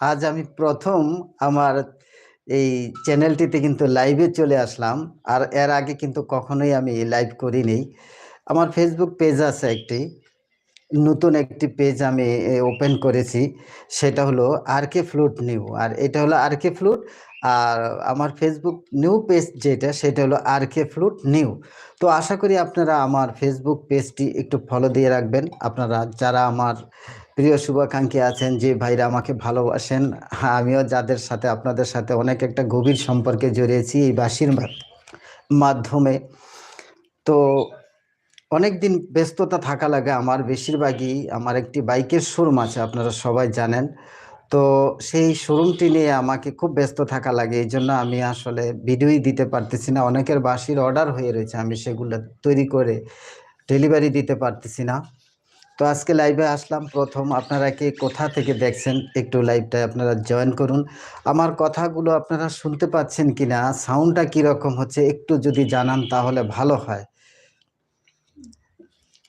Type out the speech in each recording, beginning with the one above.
আজ আমি প্রথম আমার এই চ্যানেলটিতে কিন্তু লাইভে চলে আসলাম। আর এর আগে কিন্তু কখনোই আমি লাইভ করিনি। আমার ফেসবুক পেজ আছে একটি। নতুন একটি পেজ আমি ওপেন করেছি। সেটা হলো আর কে ফ্লুট নিউ আর এটা হলো আর কে ফ্লুট আর আমার ফেসবুক নিউ পেজ যেটা, সেটা হলো আর কে ফ্লুট নিউ তো আশা করি আপনারা আমার ফেসবুক পেজটি একটু ফলো দিয়ে রাখবেন। আপনারা যারা আমার প্রিয় শুভাকাঙ্ক্ষী আছেন, যে ভাইরা আমাকে ভালোবাসেন, আমিও যাদের সাথে, আপনাদের সাথে অনেক একটা গভীর সম্পর্কে জড়িয়েছি এই বাসির মাধ্যমে। তো অনেক দিন ব্যস্ততা থাকা লাগে আমার, বেশিরভাগই আমার একটি বাইকের শোরুম আছে, আপনারা সবাই জানেন। তো সেই শোরুমটি নিয়ে আমাকে খুব ব্যস্ত থাকা লাগে, এই জন্য আমি আসলে ভিডিওই দিতে পারতেছি না। অনেকের বাসির অর্ডার হয়ে রয়েছে, আমি সেগুলো তৈরি করে ডেলিভারি দিতে পারতেছি না। তো আজকে লাইভে আসলাম। প্রথম আপনারা কি কোথা থেকে দেখছেন একটু লাইভটায় আপনারা জয়েন করুন। আমার কথাগুলো আপনারা শুনতে পাচ্ছেন কি না সাউন্ডটা কীরকম হচ্ছে একটু যদি জানান তাহলে ভালো হয়।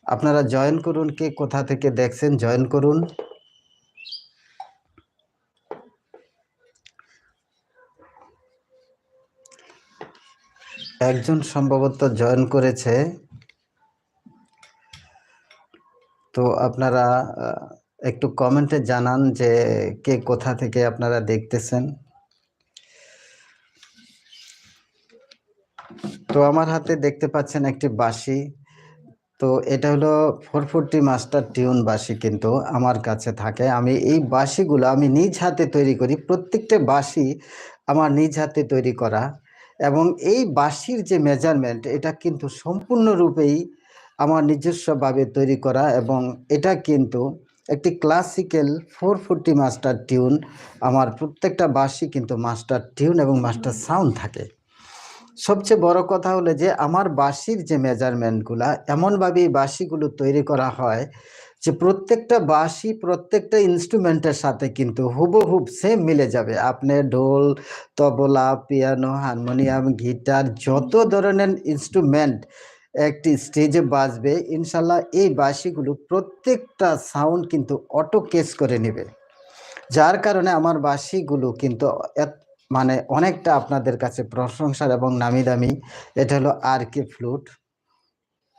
আপনারা জয়েন করুন, কে কোথা থেকে দেখছেন জয়েন করুন। একজন সম্ভবত জয়েন করেছে। তো আপনারা একটু কমেন্টে জানান যে কে কোথা থেকে আপনারা দেখতেছেন। তো আমার হাতে দেখতে পাচ্ছেন একটি বাঁশি। তো এটা হলো ফোর ফোরটি মাস্টার টিউন বাঁশি কিন্তু আমার কাছে থাকে। আমি এই বাঁশিগুলো আমি নিজ হাতে তৈরি করি, প্রত্যেকটা বাঁশি আমার নিজ হাতে তৈরি করা। এবং এই বাঁশির যে মেজারমেন্ট এটা কিন্তু সম্পূর্ণরূপেই আমার নিজস্বভাবে তৈরি করা এবং এটা কিন্তু একটি classical four forty master tune আমার প্রত্যেকটা বাঁশি কিন্তু মাস্টার টিউন এবং মাস্টার সাউন্ড থাকে। সবচেয়ে বড় কথা হলো যে, আমার বাঁশির যে মেজারমেন্টগুলা এমনভাবে এই বাঁশিগুলো তৈরি করা হয় যে, প্রত্যেকটা বাঁশি প্রত্যেকটা ইনস্ট্রুমেন্টের সাথে কিন্তু হুবহুব সেম মিলে যাবে। আপনি ঢোল, তবলা পিয়ানো হারমোনিয়াম গিটার যত ধরনের ইনস্ট্রুমেন্ট একটি স্টেজে বাজবে, ইনশাল্লাহ এই বাঁশিগুলো প্রত্যেকটা সাউন্ড কিন্তু অটো কেস করে নেবে। যার কারণে আমার বাঁশিগুলো কিন্তু মানে অনেকটা আপনাদের কাছে প্রশংসার এবং নামি দামি এটা হলো আর কে ফ্লুট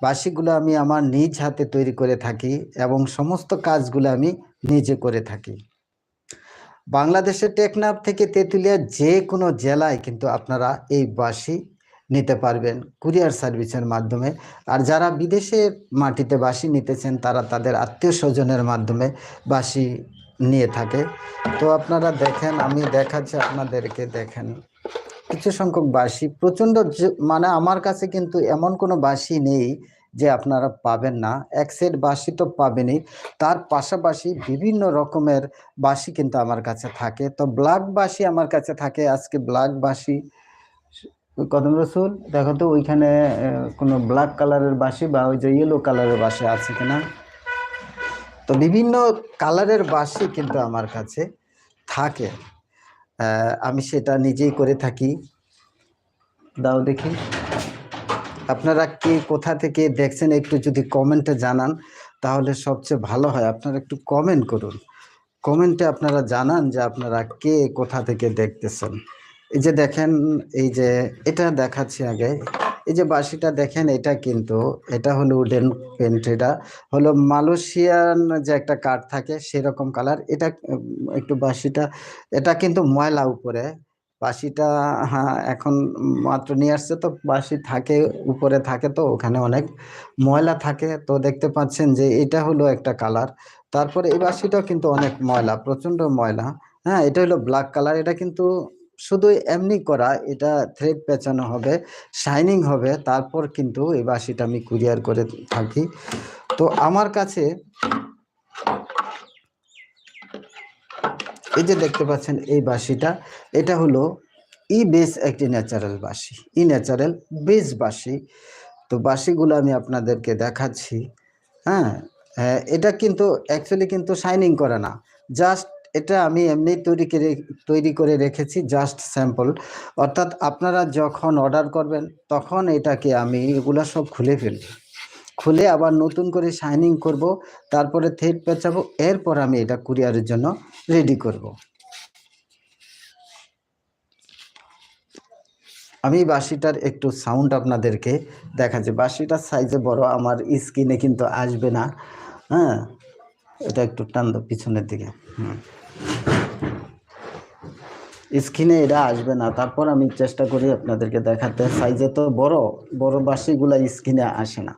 বাঁশিগুলো আমি আমার নিজ হাতে তৈরি করে থাকি এবং সমস্ত কাজগুলো আমি নিজে করে থাকি। বাংলাদেশের টেকনাফ থেকে তেঁতুলিয়া যে কোনো জেলায় কিন্তু আপনারা এই বাঁশি নিতে পারবেন কুরিয়ার সার্ভিসের মাধ্যমে। আর যারা বিদেশে মাটিতে বাঁশি নিতেছেন, তারা তাদের আত্মীয় স্বজনের মাধ্যমে বাঁশি নিয়ে থাকে। তো আপনারা দেখেন, আমি দেখাচ্ছি আপনাদেরকে, দেখেন। কিছু সংখ্যক বাঁশি প্রচণ্ড মানে আমার কাছে কিন্তু এমন কোনো বাঁশি নেই যে আপনারা পাবেন না। এক সেট বাঁশি তো পাবেনই। তার পাশাপাশি বিভিন্ন রকমের বাঁশি কিন্তু আমার কাছে থাকে। তো ব্ল্যাক বাঁশি আমার কাছে থাকে। আজকে ব্ল্যাক বাঁশি কদম রসুল, দেখো তো ওইখানে কোনো ব্ল্যাক কালারের বাঁশি বা ওই যে ইয়েলো কালারের বাঁশি আছে কিনা? তো বিভিন্ন কালারের বাঁশি কিন্তু আমার কাছে থাকে। আমি সেটা নিজেই করে থাকি। দাও দেখি। আপনারা কে কোথা থেকে দেখছেন একটু যদি কমেন্টে জানান, তাহলে সবচেয়ে ভালো হয়। আপনারা একটু কমেন্ট করুন। কমেন্টে আপনারা জানান যে আপনারা কে কোথা থেকে দেখতেছেন। এই যে দেখেন, এই যে এটা দেখাচ্ছি আগে। এই যে বাঁশিটা দেখেন, এটা কিন্তু, এটা হলো উডেন পেন্ট এটা হলো মালয়েশিয়ান যে একটা কাঠ থাকে, সেরকম কালার এটা একটু বাঁশিটা, এটা কিন্তু ময়লা উপরে। বাঁশিটা হ্যাঁ এখন মাত্র নিয়ে আসছে তো, বাঁশি থাকে, উপরে থাকে তো, ওখানে অনেক ময়লা থাকে। তো দেখতে পাচ্ছেন যে এটা হলো একটা কালার তারপরে এই বাঁশিটাও কিন্তু অনেক ময়লা, প্রচণ্ড ময়লা। হ্যাঁ এটা হলো ব্ল্যাক কালার এটা কিন্তু শুধু এমনি করা এটা থ্রেড পেঁচানো হবে শাইনিং হবে তারপর কিন্তু এই বাঁশিটা আমি কুরিয়ার করে থাকি। তো আমার কাছে এই যে দেখতে পাচ্ছেন এই বাঁশিটা এটা হলো ই বেস একটি ন্যাচারাল বাঁশি ই ন্যাচারাল বেস বাঁশি। তো বাঁশিগুলো আমি আপনাদেরকে দেখাচ্ছি হ্যাঁ হ্যাঁ, এটা কিন্তু অ্যাকচুয়ালি কিন্তু শাইনিং করে না জাস্ট এটা আমি এমনি তৈরি করে তৈরি করে রেখেছি জাস্ট স্যাম্পল অর্থাৎ আপনারা যখন অর্ডার করবেন, তখন এটাকে আমি এগুলা সব খুলে ফেলব। খুলে আবার নতুন করে শাইনিং করব, তারপরে থেট পেঁচাবো, এরপর আমি এটা কুরিয়ারের জন্য রেডি করব। আমি বাসিটার একটু সাউন্ড আপনাদেরকে দেখাচ্ছি। বাসিটার সাইজে বড়, আমার স্কিনে কিন্তু আসবে না। হ্যাঁ এটা একটু টান পিছনের দিকে। হুম। স্ক্রিনে এটা আসবে না। তারপর আমি চেষ্টা করি আপনাদেরকে দেখাতে। সাইজে তো বড় বড় বাঁশিগুলা স্ক্রিনে আসে না।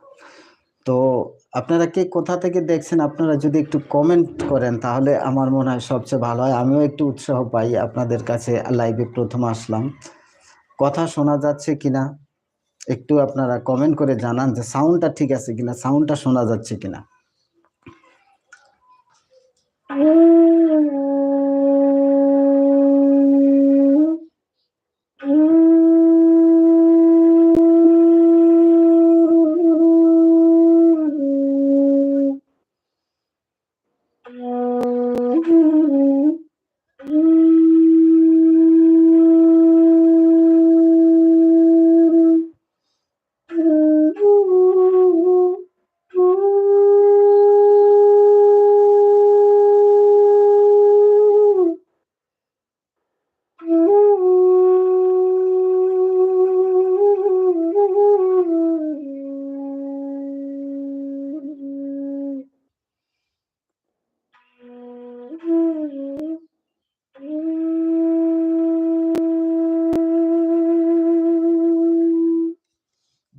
তো আপনারা কে কোথা থেকে দেখছেন, আপনারা যদি একটু কমেন্ট করেন তাহলে আমার মনে হয় সবচেয়ে ভালো হয়। আমিও একটু উৎসাহ পাই আপনাদের কাছে লাইভে প্রথম আসলাম। কথা শোনা যাচ্ছে কিনা? একটু আপনারা কমেন্ট করে জানান যে সাউন্ডটা ঠিক আছে কিনা সাউন্ডটা শোনা যাচ্ছে কিনা। Oh.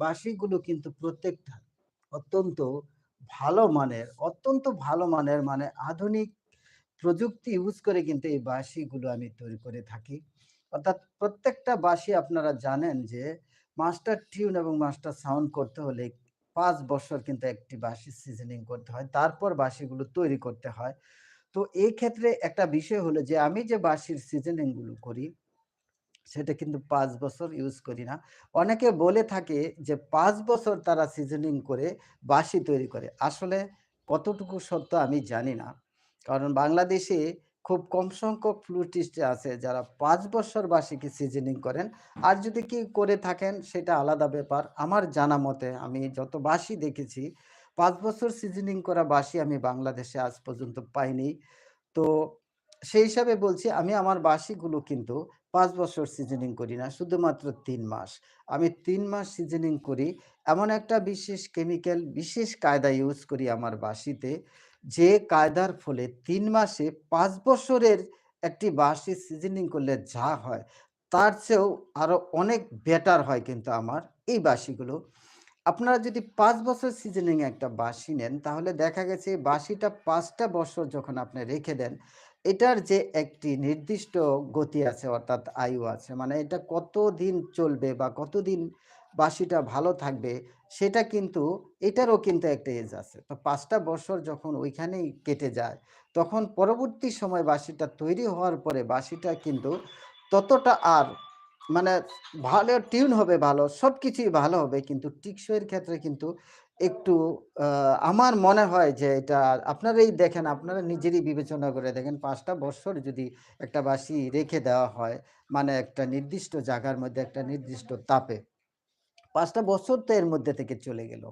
বাঁশিগুলো কিন্তু প্রত্যেকটা অত্যন্ত ভালো মানের, অত্যন্ত ভালো মানের মানে আধুনিক প্রযুক্তি ইউজ করে কিন্তু এই বাঁশিগুলো আমি তৈরি করে থাকি। অর্থাৎ প্রত্যেকটা বাঁশি আপনারা জানেন যে মাস্টার টিউন এবং মাস্টার সাউন্ড করতে হলে পাঁচ বছর কিন্তু একটি বাঁশি সিজনিং করতে হয়, তারপর বাঁশিগুলো তৈরি করতে হয়। তো এই ক্ষেত্রে একটা বিষয় হলো যে আমি যে বাঁশির সিজনিংগুলো করি সেটা কিন্তু পাঁচ বছর ইউজ করি না। অনেকে বলে থাকে যে, পাঁচ বছর তারা সিজনিং করে বাঁশি তৈরি করে। আসলে কতটুকু সত্য আমি জানি না। কারণ বাংলাদেশে খুব কম সংখ্যক ফ্লুটিস্ট আছে যারা পাঁচ বছর বাঁশিকে সিজনিং করেন। আর যদি কেউ করে থাকেন, সেটা আলাদা ব্যাপার। আমার জানা মতে আমি যত বাসি দেখেছি, পাঁচ বছর সিজনিং করা বাসি আমি বাংলাদেশে আজ পর্যন্ত পাইনি। তো সেই হিসাবে বলছি, আমি আমার বাঁশিগুলো কিন্তু ৫ বছর সিজনিং করি না। শুধুমাত্র তিন মাস। আমি তিন মাস সিজনিং করি। এমন একটা বিশেষ কেমিক্যাল, বিশেষ কায়দা ইউজ করি আমার বাঁশিতে, যে কায়দার ফলে তিন মাসে পাঁচ বছরের একটি বাঁশি সিজনিং করলে যা হয়, তার চেয়েও আরও অনেক বেটার হয় কিন্তু আমার এই বাঁশিগুলো। আপনারা যদি পাঁচ বছর সিজনিং একটা বাঁশি নেন, তাহলে দেখা গেছে বাঁশিটা পাঁচটা বছর যখন আপনি রেখে দেন, এটার যে একটি নির্দিষ্ট গতি আছে অর্থাৎ আয়ু আছে। মানে এটা কতদিন চলবে বা কতদিন বাসিটা ভালো থাকবে সেটা কিন্তু এটারও কিন্তু একটা এজ আছে। তো পাঁচটা বছর যখন ওইখানেই কেটে যায়, তখন পরবর্তী সময় বাঁশিটা তৈরি হওয়ার পরে বাসিটা কিন্তু ততটা আর মানে ভালো টিউন হবে ভালো, সব কিছুই ভালো হবে। কিন্তু টেকসইয়ের ক্ষেত্রে কিন্তু একটু আমার মনে হয় যে এটা আপনারাই দেখেন, আপনারা নিজেরই বিবেচনা করে দেখেন ৫ টা বৎসর যদি একটা বাঁশি রেখে দেওয়া হয়, মানে একটা নির্দিষ্ট জায়গার মধ্যে একটা নির্দিষ্ট তাপে। পাঁচটা বছর তো এর মধ্যে থেকে চলে গেল।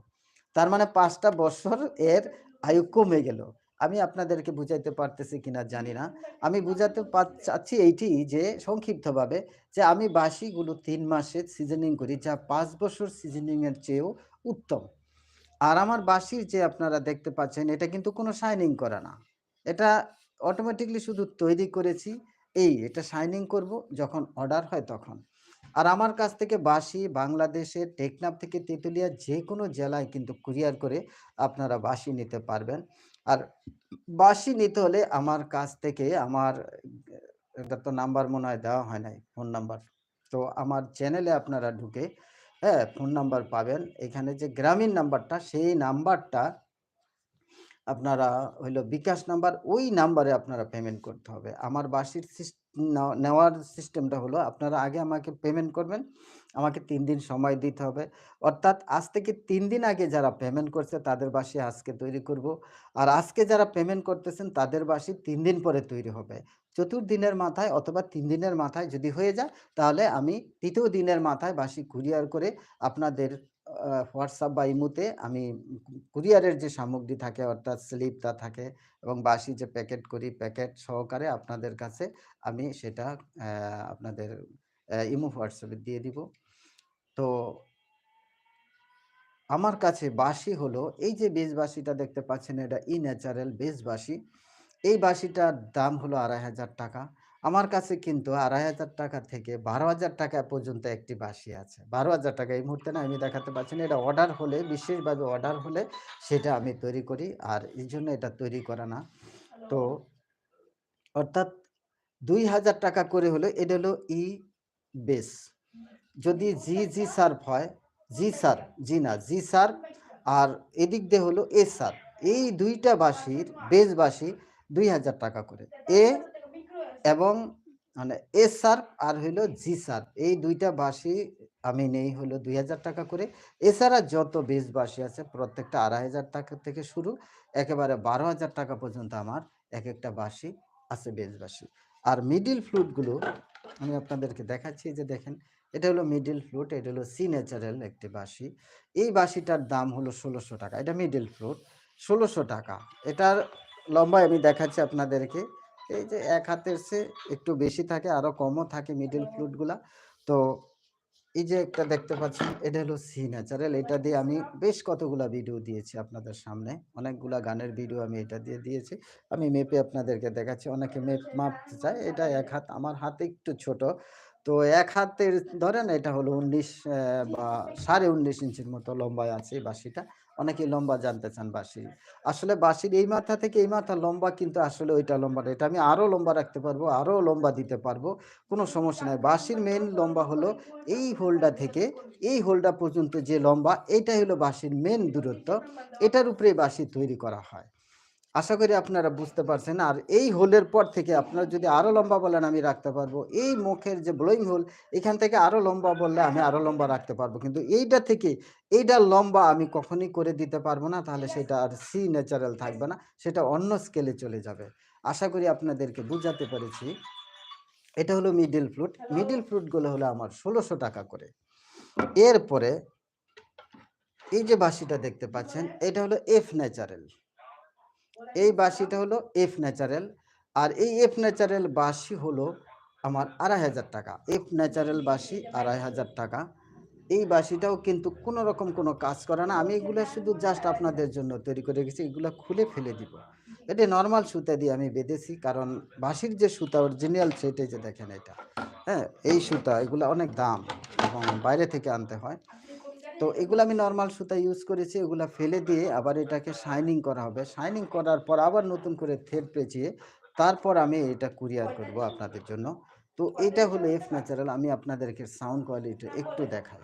তার মানে ৫ টা বছর এর আয়ু কমে গেল। আমি আপনাদেরকে বুঝাইতে পারতেছি কিনা জানি না। আমি বুঝাতে চাচ্ছি এইটি যে সংক্ষিপ্তভাবে যে আমি বাঁশিগুলো ৩ মাসে সিজনিং করি যা পাঁচ বছর সিজনিং এর চেয়েও উত্তম। আর আমার বাঁশির যে আপনারা দেখতে পাচ্ছেন, এটা কিন্তু কোনো শাইনিং করা না। এটা অটোমেটিক্যালি শুধু তৈরি করেছি, এই এটা শাইনিং করব যখন অর্ডার হয় তখন। আর আমার কাছ থেকে বাঁশি বাংলাদেশের টেকনাফ থেকে তেঁতুলিয়া যে কোনো জেলায় কিন্তু কুরিয়ার করে আপনারা বাঁশি নিতে পারবেন। আর বাঁশি নিতে হলে আমার কাছ থেকে আমার এটা তো নাম্বার মনে হয় দেওয়া হয় নাই ফোন নাম্বার। তো আমার চ্যানেলে আপনারা ঢুকে হ্যাঁ, ফোন নাম্বার পাবেন। এখানে যে গ্রামীণ নাম্বারটা সেই নাম্বারটা আপনারা হইল বিকাশ নাম্বার ওই নাম্বারে আপনারা পেমেন্ট করতে হবে। আমার বাসির নেওয়ার সিস্টেমটা হলো আপনারা আগে আমাকে পেমেন্ট করবেন। আমাকে তিন দিন সময় দিতে হবে। অর্থাৎ আজ থেকে তিন দিন আগে যারা পেমেন্ট করছে তাদের বাসি আজকে তৈরি করব। আর আজকে যারা পেমেন্ট করতেছেন তাদের বাসি তিন দিন পরে তৈরি হবে। চতুর্দিনের মাথায় অথবা তিন দিনের মাথায় যদি হয়ে যায়, তাহলে আমি তৃতীয় দিনের মাথায় বাসি কুরিয়ার করে আপনাদের হোয়াটসঅ্যাপ বা ইমুতে আমি কুরিয়ারের যে সামগ্রী থাকে, অর্থাৎ স্লিপটা থাকে এবং বাঁশি যে প্যাকেট করি প্যাকেট সহকারে আপনাদের কাছে আমি সেটা আপনাদের ইমো হোয়াটসঅ্যাপে দিয়ে দিব। তো আমার কাছে বাঁশি হলো এই যে বেজ দেখতে পাচ্ছেন এটা ই ন্যাচারাল বেজ। এই বাঁশিটার দাম হলো ৳২৫০০ আমার কাছে কিন্তু ৳২৫০০ থেকে ৳১২,০০০ পর্যন্ত একটি বাঁশি আছে। ৳১২,০০০ এই মুহূর্তে না আমি দেখাতে পারছি না। এটা অর্ডার হলে বিশেষভাবে অর্ডার হলে সেটা আমি তৈরি করি। আর এই জন্য এটা তৈরি করা না। তো অর্থাৎ ৳২,০০০ করে হলো এটা হলো ই বেস। যদি জি, জি শার্প হয়, জি সার জি না, জি শার্প আর এদিক দিয়ে হলো এ শার্প। এই ২ টা বাঁশির বেজ বাঁশি ৳২,০০০ করে। এ এবং মানে এ শার্প আর হইল জি শার্প। এই দুইটা বাসি আমি নেই হলো ৳২,০০০ করে। এছাড়া যত বেজ বাঁশি আছে প্রত্যেকটা ৳২,৫০০ থেকে শুরু একেবারে ৳১২,০০০ পর্যন্ত আমার এক একটা বাঁশি আছে বেজ বাঁশি। আর মিডিল ফ্লুটগুলো আমি আপনাদেরকে দেখাচ্ছি যে দেখেন এটা হলো মিডল ফ্লুট, এটা হলো সি ন্যাচারাল একটি বাঁশি। এই বাঁশিটার দাম হলো ৳১৬০০ এটা মিডল ফ্লুট ৳১৬০০ এটার লম্বায় আমি দেখাচ্ছি আপনাদেরকে। এই যে এক হাতের সে একটু বেশি থাকে, আরও কমও থাকে মিডল ফ্লুটগুলা। তো এই যে একটা দেখতে পাচ্ছেন এটা হলো সি ন্যাচারাল। এটা দিয়ে আমি বেশ কতগুলা ভিডিও দিয়েছি আপনাদের সামনে। অনেকগুলা গানের ভিডিও আমি এটা দিয়ে দিয়েছি। আমি মেপে আপনাদেরকে দেখাচ্ছি। অনেকে মেপ মাপতে চায়। এটা এক হাত, আমার হাতে একটু ছোট। তো এক হাতের ধরেন এটা হলো উনিশ বা সাড়ে উনিশ ইঞ্চির মতো লম্বায় আছে বাঁশিটা। অনেকেই লম্বা জানতে চান বাঁশির। আসলে বাঁশির এই মাথা থেকে এই মাথা লম্বা কিন্তু আসলে ওইটা লম্বা এটা আমি আরও লম্বা রাখতে পারব, আরও লম্বা দিতে পারব। কোনো সমস্যা নাই। বাঁশির মেন লম্বা হলো এই হোলটা থেকে এই হোলটা পর্যন্ত যে লম্বা এটাই হলো বাঁশির মেন দূরত্ব। এটার উপরেই বাঁশি তৈরি করা হয়। আশা করি আপনারা বুঝতে পারছেন। আর এই হোলের পর থেকে আপনারা যদি আরও লম্বা বলেন, আমি রাখতে পারব। এই মুখের যে ব্লোয়িং হোল, এখান থেকে আরও লম্বা বললে আমি আরও লম্বা রাখতে পারব। কিন্তু এইটা থেকে এইটা লম্বা আমি কখনই করে দিতে পারব না। তাহলে সেটা আর সি ন্যাচারাল থাকবে না। সেটা অন্য স্কেলে চলে যাবে। আশা করি আপনাদেরকে বুঝাতে পেরেছি। এটা হলো মিডিল ফ্লুট। মিডল ফ্লুটগুলো হলো আমার ৳১৬০০ করে। এরপরে এই যে বাসিটা দেখতে পাচ্ছেন, এটা হলো এফ ন্যাচারাল। এই বাঁশিটা হলো এফ ন্যাচারাল। আর এই এফ ন্যাচারাল বাঁশি হলো আমার ৳২,৫০০ এফ ন্যাচারাল বাঁশি ৳২,৫০০ এই বাঁশিটাও কিন্তু কোনো রকম কোনো কাজ করে না। আমি এগুলো শুধু জাস্ট আপনাদের জন্য তৈরি করে রেখেছি। এগুলো খুলে ফেলে দিব। এটা নর্মাল সুতা দিয়ে আমি বেঁধেছি। কারণ বাঁশির যে সুতা অরিজিনাল সেটাই যে দেখেন এটা। হ্যাঁ? এই সুতা এগুলো অনেক দাম এবং বাইরে থেকে আনতে হয়। তো এগুলো আমি নর্মাল সুতা ইউজ করেছি। এগুলো ফেলে দিয়ে আবার এটাকে শাইনিং করা হবে। শাইনিং করার পর আবার নতুন করে থ্রেড পেঁচিয়ে তারপর আমি এটা কুরিয়ার করব আপনাদের জন্য। তো এটা হলো এফ ন্যাচারাল। আমি আপনাদেরকে সাউন্ড কোয়ালিটি একটু দেখাই।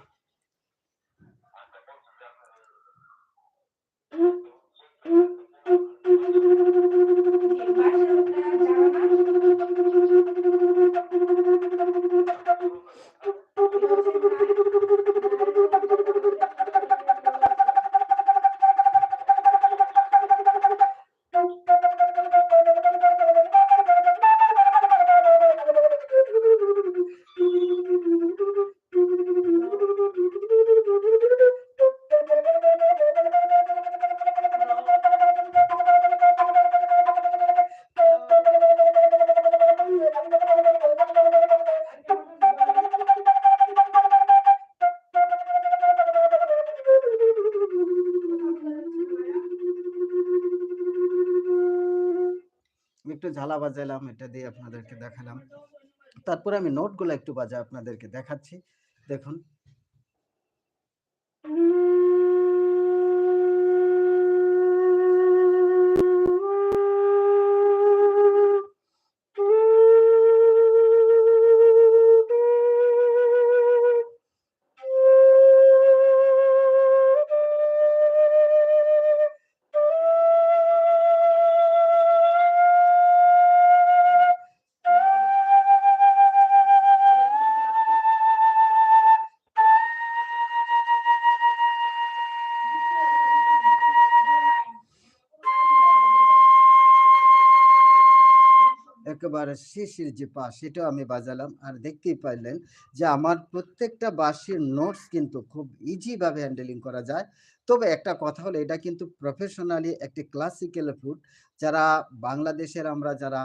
একটু ঝালা বাজাইলাম। এটা দিয়ে আপনাদেরকে দেখালাম। তারপরে আমি নোটগুলো একটু বাজায় আপনাদেরকে দেখাচ্ছি। দেখুন। একেবারে শিশির যে পা সেটাও আমি বাজালাম। আর দেখতেই পাইলেন যে আমার প্রত্যেকটা বাঁশির নোটস কিন্তু খুব ইজিভাবে হ্যান্ডেলিং করা যায়। তবে একটা কথা হলো এটা কিন্তু প্রফেশনালি একটি ক্লাসিক্যাল ফ্লুট। যারা বাংলাদেশের আমরা যারা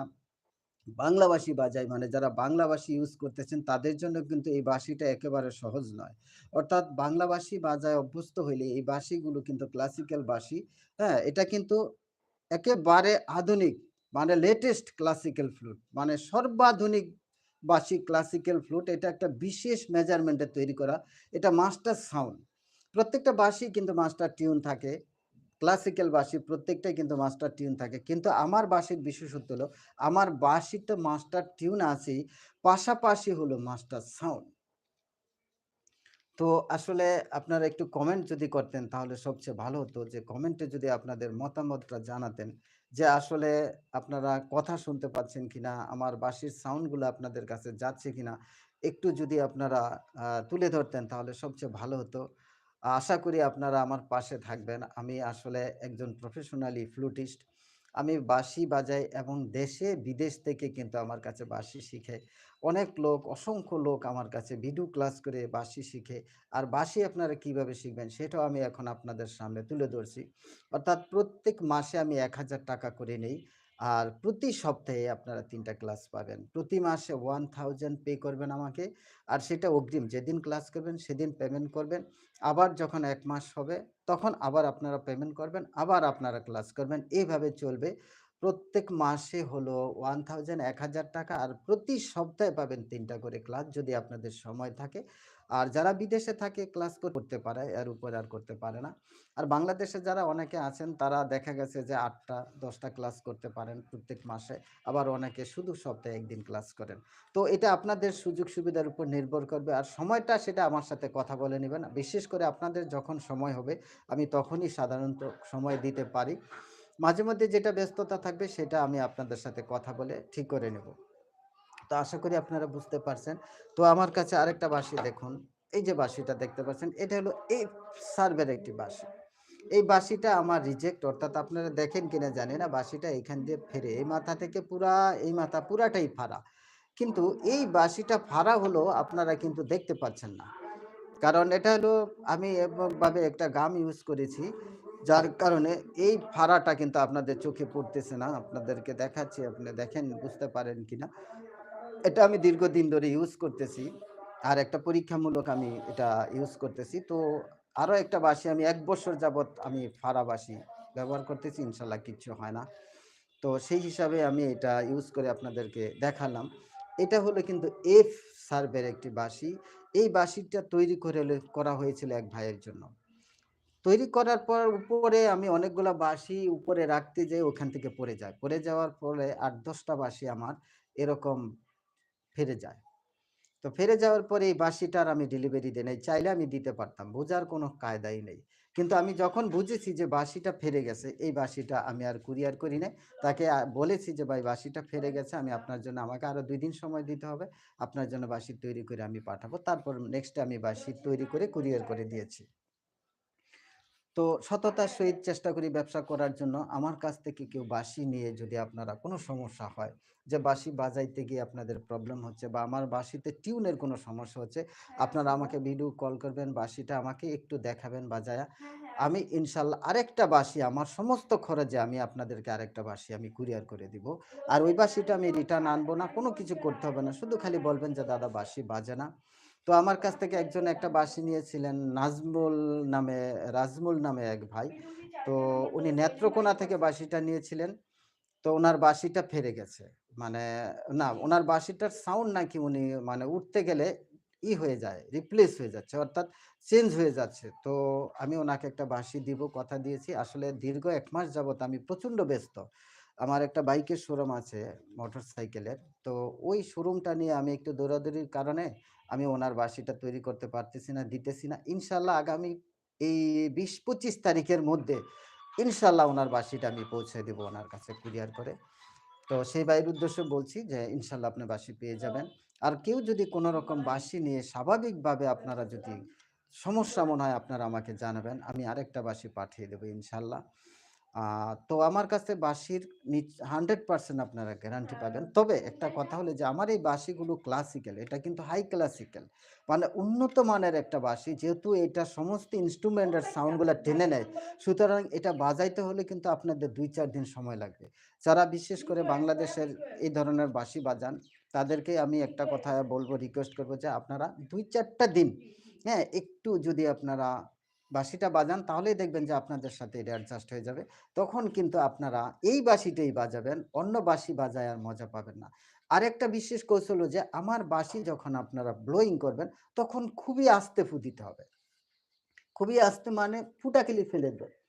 বাংলাভাষী বাজাই মানে যারা বাংলাভাষী ইউজ করতেছেন তাদের জন্য কিন্তু এই বাঁশিটা একেবারে সহজ নয়। অর্থাৎ বাংলাভাষী বাজায় অভ্যস্ত হইলে এই বাঁশিগুলো কিন্তু ক্লাসিক্যাল বাঁশি, হ্যাঁ? এটা কিন্তু একেবারে আধুনিক মানে লেটেস্ট ক্লাসিক্যাল ফ্লুট মানে সর্বাধুনিক বাঁশি ক্লাসিক্যাল ফ্লুট এটা একটা বিশেষ মেজারমেন্টে তৈরি করা। এটা মাস্টার সাউন্ড। প্রত্যেকটা বাঁশি কিন্তু মাস্টার টিউন থাকে। ক্লাসিক্যাল বাঁশি প্রত্যেকটাই কিন্তু মাস্টার টিউন থাকে। কিন্তু আমার বাঁশির বিশেষত্ব হলো আমার বাঁশিতে মাস্টার টিউন আছেই, পাশাপাশি হলো মাস্টার সাউন্ড। তো আসলে আপনারা একটু কমেন্ট যদি করতেন তাহলে সবচেয়ে ভালো হতো যে কমেন্টে যদি আপনাদের মতামতটা জানাতেন যে আসলে আপনারা কথা শুনতে পাচ্ছেন কিনা, আমার বাসির সাউন্ডগুলো আপনাদের কাছে যাচ্ছে কিনা একটু যদি আপনারা তুলে ধরতেন তাহলে সবচেয়ে ভালো হতো। আশা করি আপনারা আমার পাশে থাকবেন। আমি আসলে একজন প্রফেশনালি ফ্লুটিস্ট। আমি বাঁশি বাজাই এবং দেশে বিদেশ থেকে কিন্তু আমার কাছে বাঁশি শিখে অনেক লোক, অসংখ্য লোক আমার কাছে ভিডিও ক্লাস করে বাঁশি শিখে। আর বাঁশি আপনারা কীভাবে শিখবেন সেটাও আমি এখন আপনাদের সামনে তুলে ধরছি। অর্থাৎ প্রত্যেক মাসে আমি ৳১,০০০ করে নেই। আর প্রতি সপ্তাহে আপনারা ৩ টা ক্লাস পাবেন। প্রতি মাসে 1000 পে করবেন আমাকে। আর সেটা অগ্রিম যেদিন ক্লাস করবেন সেদিন পেমেন্ট করবেন। আবার যখন এক মাস হবে তখন আবার আপনারা পেমেন্ট করবেন, আবার আপনারা ক্লাস করবেন। এভাবে চলবে। প্রত্যেক মাসে হলো 1000 ৳১,০০০ আর প্রতি সপ্তাহে পাবেন ৩ টা করে ক্লাস যদি আপনাদের সময় থাকে। আর যারা বিদেশে থাকে ক্লাস করতে পারে, এর উপরে আর করতে পারে না। আর বাংলাদেশে যারা অনেকে আছেন তারা দেখা গেছে যে আটটা দশটা ক্লাস করতে পারেন প্রত্যেক মাসে। আবার অনেকে শুধু সপ্তাহে একদিন ক্লাস করেন। তো এটা আপনাদের সুযোগ সুবিধার উপর নির্ভর করবে। আর সময়টা সেটা আমার সাথে কথা বলে নিবেন। বিশেষ করে আপনাদের যখন সময় হবে আমি তখনই সাধারণত সময় দিতে পারি। মাঝে মধ্যে যেটা ব্যস্ততা থাকবে সেটা আমি আপনাদের সাথে কথা বলে ঠিক করে নেব। তো আশা করি আপনারা বুঝতে পারছেন। তো আমার কাছে আরেকটা বাঁশি দেখুন। এই যে বাঁশিটা দেখতে পাচ্ছেন, এটা হলো এফ সার্ভের একটি বাঁশি। এই বাঁশিটা আমার রিজেক্ট অর্থাৎ আপনারা দেখেন কিনা জানি না, বাঁশিটা এখান দিয়ে ফেরে, এই মাথা থেকে পুরা, এই মাথা পুরাটাই ফাড়া। কিন্তু এই বাঁশিটা ফাড়া হলেও আপনারা কিন্তু দেখতে পাচ্ছেন না। কারণ এটা হলো, আমি এমনভাবে একটা গাম ইউজ করেছি, যার কারণে এই ফাড়াটা কিন্তু আপনাদের চোখে পড়তেছে না। আপনাদেরকে দেখাচ্ছি, আপনি দেখেন, বুঝতে পারেন কিনা। এটা আমি দীর্ঘদিন ধরে ইউজ করতেছি। আর একটা পরীক্ষামূলক আমি এটা ইউজ করতেছি। তো আরও একটা বাঁশি আমি এক বছর যাবৎ আমি ফাড়া বাঁশি ব্যবহার করতেছি। ইনশাল্লাহ কিচ্ছু হয় না। তো সেই হিসাবে আমি এটা ইউজ করে আপনাদেরকে দেখালাম। এটা হলো কিন্তু এফ সার্ভের একটি বাঁশি। এই বাঁশিটা তৈরি করে করা হয়েছিল এক ভাইয়ের জন্য। তৈরি করার পর উপরে আমি অনেকগুলো বাঁশি উপরে রাখতে যাই ওখান থেকে পড়ে যায়। পড়ে যাওয়ার ফলে ৮-১০ টা বাঁশি আমার এরকম ফেরে যায়। তো ফেরে যাওয়ার পরে এই বাঁশিটা আর আমি ডেলিভারি দেই নাই। চাইলে আমি দিতে পারতাম। বোঝার কোনো কায়দাই নেই। কিন্তু আমি যখন বুঝেছি যে বাঁশিটা ফেরে গেছে, এই বাঁশিটা আমি আর কুরিয়ার করি নাই। তাকে বলেছি যে, "ভাই বাঁশিটা ফেরে গেছে। আমি আপনার জন্য আমাকে আরও দুই দিন সময় দিতে হবে। আপনার জন্য বাঁশি তৈরি করে আমি পাঠাবো।" তারপর নেক্সট আমি বাঁশি তৈরি করে কুরিয়ার করে দিয়েছি। তো সততার সহিত চেষ্টা করি ব্যবসা করার জন্য। আমার কাছ থেকে কেউ বাঁশি নিয়ে যদি আপনারা কোনো সমস্যা হয়, যে বাঁশি বাজাইতে গিয়ে আপনাদের প্রবলেম হচ্ছে বা আমার বাঁশিতে টিউনের কোনো সমস্যা হচ্ছে, আপনারা আমাকে ভিডিও কল করবেন, বাঁশিটা আমাকে একটু দেখাবেন বাজায়া। আমি ইনশাআল্লাহ আরেকটা বাঁশি আমার সমস্ত খরচে আমি আপনাদেরকে আরেকটা বাঁশি আমি কুরিয়ার করে দিব। আর ওই বাঁশিটা আমি রিটার্ন আনব না, কোনো কিছু করতে হবে না। শুধু খালি বলবেন যে, "দাদা বাঁশি বাজে না।" তো আমার কাছ থেকে একজন একটা বাঁশি নিয়েছিলেন নাজমুল নামে রাজমুল নামে এক ভাই। তো উনি নেত্রকোনা থেকে বাঁশিটা নিয়েছিলেন। তো ওনার বাঁশিটা ফেরে গেছে। মানে না ওনার বাঁশিটার সাউন্ড নাকি উনি মানে উঠতে গেলে ই হয়ে যায়, রিপ্লেস হয়ে যাচ্ছে অর্থাৎ চেঞ্জ হয়ে যাচ্ছে। তো আমি ওনাকে একটা বাঁশি দিব কথা দিয়েছি। আসলে দীর্ঘ এক মাস যাবৎ আমি প্রচণ্ড ব্যস্ত। আমার একটা বাইকের শোরুম আছে মোটর সাইকেলের তো ওই শোরুমটা নিয়ে আমি একটু দৌড়াদৌড়ির কারণে আমি ওনার বাঁশিটা তৈরি করতে পারতেছি না, দিতেছি না। ইনশাল্লাহ আগামী এই ২০-২৫ তারিখের মধ্যে ইনশাল্লাহ ওনার বাসিটা আমি পৌঁছে দিব ওনার কাছে কুরিয়ার করে। তো সেই ভাইয়ের উদ্দেশ্যে বলছি যে ইনশাল্লাহ আপনি বাঁশি পেয়ে যাবেন। আর কেউ যদি কোনো রকম বাঁশি নিয়ে স্বাভাবিকভাবে আপনারা যদি সমস্যা মনে হয় আপনারা আমাকে জানাবেন। আমি আরেকটা বাঁশি পাঠিয়ে দেবো ইনশাআল্লাহ। তো আমার কাছে বাঁশির নিচ 100% আপনারা গ্যারান্টি পাবেন। তবে একটা কথা হলো যে আমার এই বাঁশিগুলো ক্লাসিক্যাল। এটা কিন্তু হাই ক্লাসিক্যাল। মানে উন্নত মানের একটা বাঁশি। যেহেতু এটা সমস্ত ইন্সট্রুমেন্টের সাউন্ডগুলা টেনে নেয়। সুতরাং এটা বাজাইতে হলে কিন্তু আপনাদের ২-৪ দিন সময় লাগবে। যারা বিশেষ করে বাংলাদেশের এই ধরনের বাঁশি বাজান, তাদেরকে আমি একটা কথা বলব রিকোয়েস্ট করব যে আপনারা ২-৪ টা দিন, হ্যাঁ? একটু যদি আপনারা বাঁশিটা বাজান, তাহলেই দেখবেন যে আপনাদের সাথে এটা অ্যাডজাস্ট হয়ে যাবে। তখন কিন্তু আপনারা এই বাঁশিটাই বাজাবেন। অন্য বাঁশি বাজায় আর মজা পাবেন না। আরেকটা বিশেষ কৌশল যে আমার বাঁশি যখন আপনারা ব্লোয়িং করবেন, তখন খুবই আস্তে ফু দিতে হবে। খুবই আস্তে মানে ফুটাকিলি ফেলে দেবেন।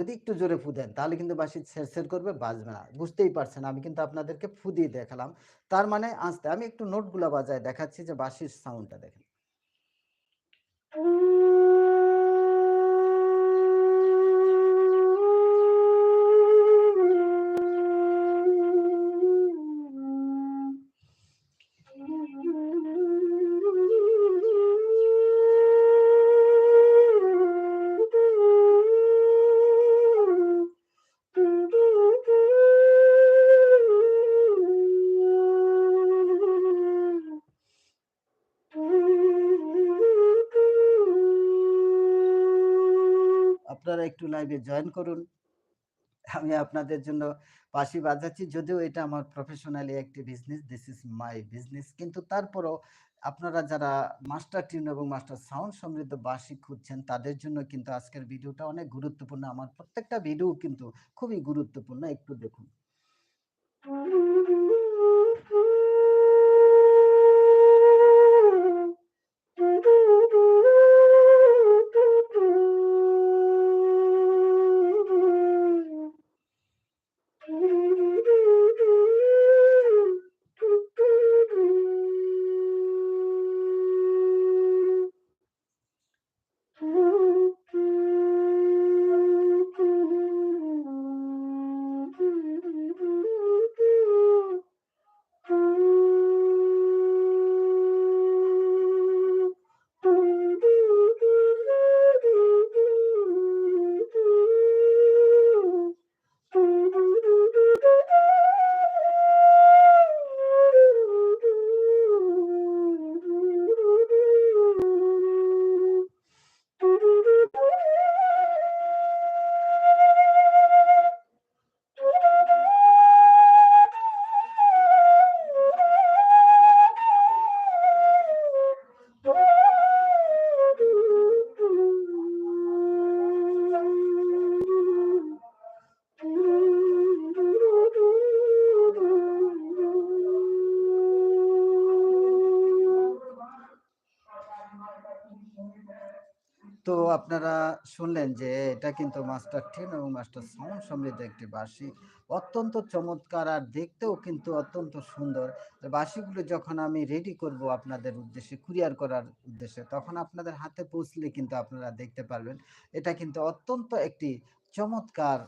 যদি একটু জোরে ফু দেন, তাহলে কিন্তু বাঁশি সের সের করবে, বাজবে না। বুঝতেই পারছেন, আমি কিন্তু আপনাদেরকে ফুদিয়ে দেখালাম। তার মানে আস্তে, আমি একটু নোটগুলো বাজায় দেখাচ্ছি যে বাসির সাউন্ডটা দেখেন। আপনারা একটু লাইভে জয়েন করুন। আমি আপনাদের জন্য বাঁশি বাজাচ্ছি। যদিও এটা আমার প্রফেশনালি একটি business. This is my business. কিন্তু তারপরও আপনারা যারা মাস্টার টিউন এবং মাস্টার সাউন্ড সমৃদ্ধ বাঁশি খুঁজছেন, তাদের জন্য কিন্তু আজকের ভিডিওটা অনেক গুরুত্বপূর্ণ। আমার প্রত্যেকটা ভিডিও কিন্তু খুবই গুরুত্বপূর্ণ। একটু দেখুন। আপনারা শুনলেন যে এটা কিন্তু মাস্টার টিউন এবং মাস্টার সাউন্ড সমৃদ্ধ একটি বাঁশি। অত্যন্ত চমৎকার আর দেখতেও কিন্তু অত্যন্ত সুন্দর। বাঁশিগুলো যখন আমি রেডি করব আপনাদের উদ্দেশ্যে কুরিয়ার করার উদ্দেশ্যে তখন আপনাদের হাতে পৌঁছলে কিন্তু আপনারা দেখতে পারবেন। এটা কিন্তু অত্যন্ত একটি চমৎকার,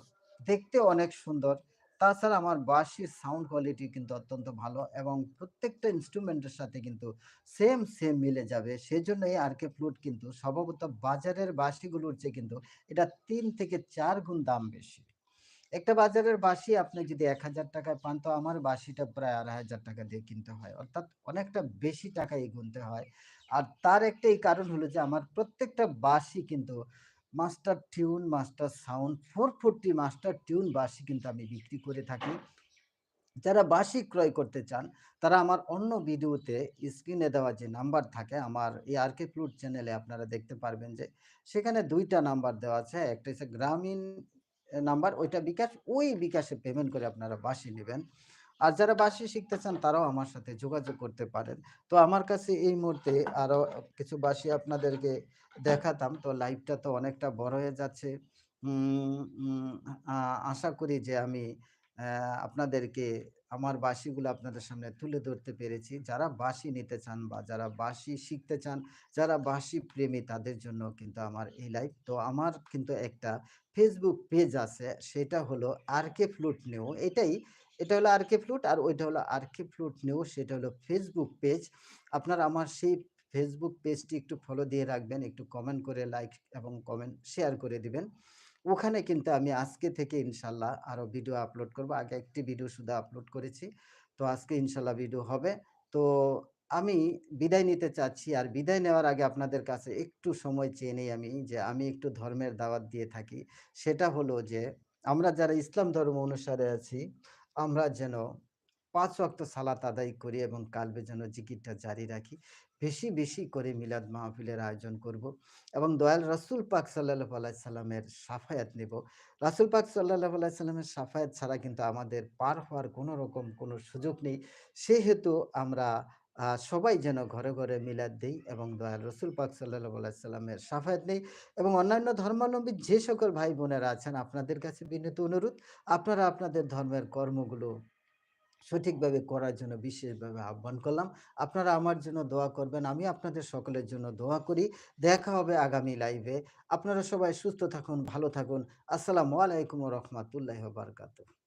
দেখতে অনেক সুন্দর। তাছাড়া আমার বাঁশির সাউন্ড কোয়ালিটি কিন্তু অত্যন্ত ভালো এবং প্রত্যেকটা ইনস্ট্রুমেন্টের সাথে কিন্তু সেম, সেম মিলে যাবে। সেজন্যই আরকে ফ্লুট কিন্তু স্বভাবত বাজারের বাঁশিগুলোর চেয়ে কিন্তু এটা তিন থেকে চার গুণ দাম বেশি। একটা বাজারের বাঁশি আপনি যদি ৳১,০০০ পান তো আমার বাঁশিটা প্রায় ৳২,৫০০ দিয়ে কিনতে হয়। অর্থাৎ অনেকটা বেশি টাকাই গুনতে হয়। আর তার একটাই কারণ হলো যে আমার প্রত্যেকটা বাঁশি কিন্তু master tune, master sound 440 master tune বাসি কিন্তু আমি বিক্রি করে থাকি। যারা বাসি ক্রয় করতে চান তারা আমার অন্য ভিডিওতে স্ক্রিনে দেওয়া যে নাম্বার থাকে আমার এই আরকে ফ্লুট চ্যানেলে আপনারা দেখতে পারবেন যে সেখানে দুইটা নাম্বার দেওয়া আছে। একটা হচ্ছে গ্রামীণ নাম্বার ওইটা বিকাশ, ওই বিকাশে পেমেন্ট করে আপনারা বাসি নিবেন। আর যারা বাঁশি শিখতে চান তারাও আমার সাথে যোগাযোগ করতে পারেন। তো আমার কাছে এই মুহূর্তে আরও কিছু বাঁশি আপনাদেরকে দেখাতাম। তো লাইভটা তো অনেকটা বড় হয়ে যাচ্ছে। আশা করি যে আমি আপনাদেরকে আমার বাঁশিগুলো আপনাদের সামনে তুলে ধরতে পেরেছি। যারা বাঁশি নিতে চান বা যারা বাঁশি শিখতে চান, যারা বাঁশি প্রেমী তাদের জন্য কিন্তু আমার এই লাইভ। তো আমার কিন্তু একটা ফেসবুক পেজ আছে সেটা হলো আরকে ফ্লুট নিউ এটাই। এটা হলো আর কে ফ্লুট আর ওইটা হলো আর কে ফ্লুট নিউ সেটা হলো ফেসবুক পেজ। আপনারা আমার সেই ফেসবুক পেজটি একটু ফলো দিয়ে রাখবেন। একটু কমেন্ট করে লাইক এবং কমেন্ট শেয়ার করে দিবেন। ওখানে কিন্তু আমি আজকে থেকে ইনশাআল্লাহ আরও ভিডিও আপলোড করব। আগে একটি ভিডিও শুধু আপলোড করেছি। তো আজকে ইনশাআল্লাহ ভিডিও হবে। তো আমি বিদায় নিতে চাচ্ছি। আর বিদায় নেওয়ার আগে আপনাদের কাছে একটু সময় চেয়ে নেই আমি যে আমি একটু ধর্মের দাওয়াত দিয়ে থাকি। সেটা হলো যে আমরা যারা ইসলাম ধর্ম অনুসারে আছি, আমরা যেন পাঁচ অক্ত সালাত আদায় করি এবং কালবে যেন জিকিরটা জারি রাখি। বেশি, বেশি করে মিলাদ মাহফিলের আয়োজন করব এবং দয়াল রাসুল পাক সাল্লাহ আলাই সাল্লামের সাফায়াত নেব। রাসুল পাক সাল্লাহ আলাই সাল্লামের সাফায়াত ছাড়া কিন্তু আমাদের পার হওয়ার কোনো রকম কোনো সুযোগ নেই। সেহেতু আমরা সবাই যেন ঘরে, ঘরে মিলাদ দেই এবং দয়াল রসুল পাক আলাইহি সাল্লামের শাফায়াত নেই এবং অন্যান্য ধর্মাবলম্বী যে সকল ভাই-বোনেরা আছেন আপনাদের কাছে বিনীত অনুরোধ, আপনারা আপনাদের ধর্মের কর্মগুলো সঠিকভাবে করার জন্য বিশেষভাবে আহ্বান করলাম। আপনারা আমার জন্য দোয়া করবেন। আমি আপনাদের সকলের জন্য দোয়া করি। দেখা হবে আগামী লাইভে। আপনারা সবাই সুস্থ থাকুন, ভালো থাকুন। আসসালামু আলাইকুম রাহমাতুল্লাহি ওয়া বারাকাতুহু।